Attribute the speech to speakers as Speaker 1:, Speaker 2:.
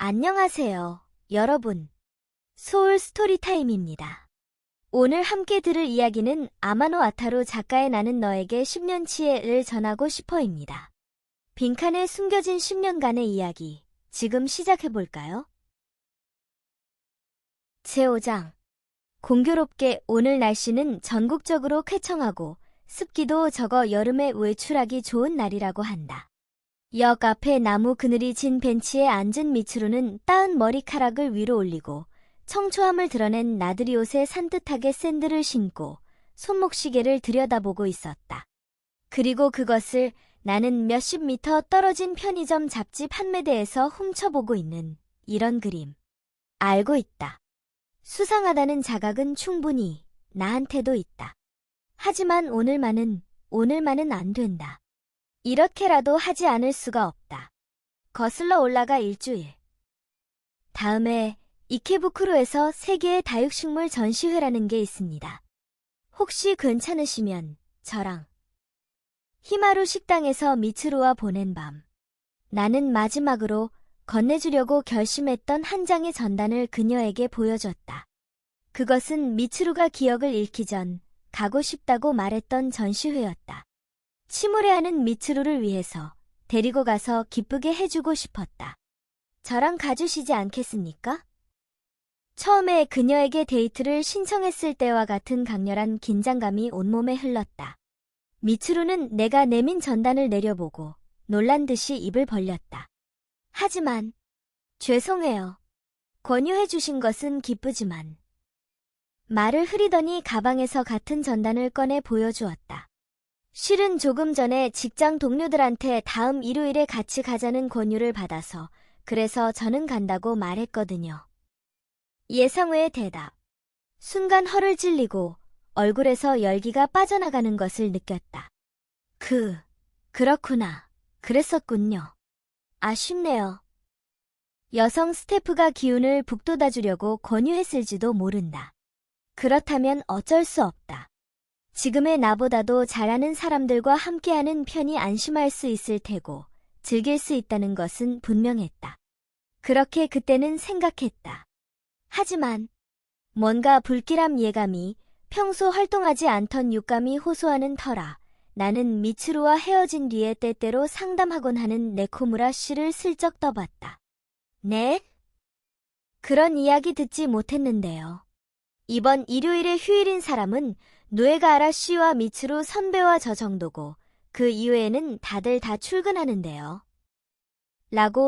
Speaker 1: 안녕하세요, 여러분. 소울 스토리타임입니다. 오늘 함께 들을 이야기는 아마노 아타루 작가의 나는 너에게 10년치의를 전하고 싶어입니다. 빈칸에 숨겨진 10년간의 이야기, 지금 시작해볼까요? 제5장. 공교롭게 오늘 날씨는 전국적으로 쾌청하고 습기도 적어 여름에 외출하기 좋은 날이라고 한다. 역 앞에 나무 그늘이 진 벤치에 앉은 미츠루는 따은 머리카락을 위로 올리고 청초함을 드러낸 나들이 옷에 산뜻하게 샌들을 신고 손목시계를 들여다보고 있었다. 그리고 그것을 나는 몇십 미터 떨어진 편의점 잡지 판매대에서 훔쳐보고 있는 이런 그림. 알고 있다. 수상하다는 자각은 충분히 나한테도 있다. 하지만 오늘만은, 오늘만은 안 된다. 이렇게라도 하지 않을 수가 없다. 거슬러 올라가 일주일. 다음에 이케부쿠로에서 세계의 다육식물 전시회라는 게 있습니다. 혹시 괜찮으시면 저랑 히마루 식당에서 미츠루와 보낸 밤. 나는 마지막으로 건네주려고 결심했던 한 장의 전단을 그녀에게 보여줬다. 그것은 미츠루가 기억을 잃기 전 가고 싶다고 말했던 전시회였다. 침울해하는 미츠루를 위해서 데리고 가서 기쁘게 해주고 싶었다. 저랑 가주시지 않겠습니까? 처음에 그녀에게 데이트를 신청했을 때와 같은 강렬한 긴장감이 온몸에 흘렀다. 미츠루는 내가 내민 전단을 내려보고 놀란 듯이 입을 벌렸다. 하지만 죄송해요. 권유해 주신 것은 기쁘지만 말을 흐리더니 가방에서 같은 전단을 꺼내 보여주었다. 실은 조금 전에 직장 동료들한테 다음 일요일에 같이 가자는 권유를 받아서 그래서 저는 간다고 말했거든요. 예상 외의 대답. 순간 허를 찔리고 얼굴에서 열기가 빠져나가는 것을 느꼈다. 그, 그렇구나. 그랬었군요. 아쉽네요. 여성 스태프가 기운을 북돋아주려고 권유했을지도 모른다. 그렇다면 어쩔 수 없다. 지금의 나보다도 잘하는 사람들과 함께하는 편이 안심할 수 있을 테고 즐길 수 있다는 것은 분명했다. 그렇게 그때는 생각했다. 하지만 뭔가 불길함 예감이 평소 활동하지 않던 육감이 호소하는 터라 나는 미츠루와 헤어진 뒤에 때때로 상담하곤 하는 네코무라 씨를 슬쩍 떠봤다. 네? 그런 이야기 듣지 못했는데요. 이번 일요일의 휴일인 사람은 누에가아라 씨와 미츠루 선배와 저 정도고 그 이외에는 다들 다 출근하는데요. 라고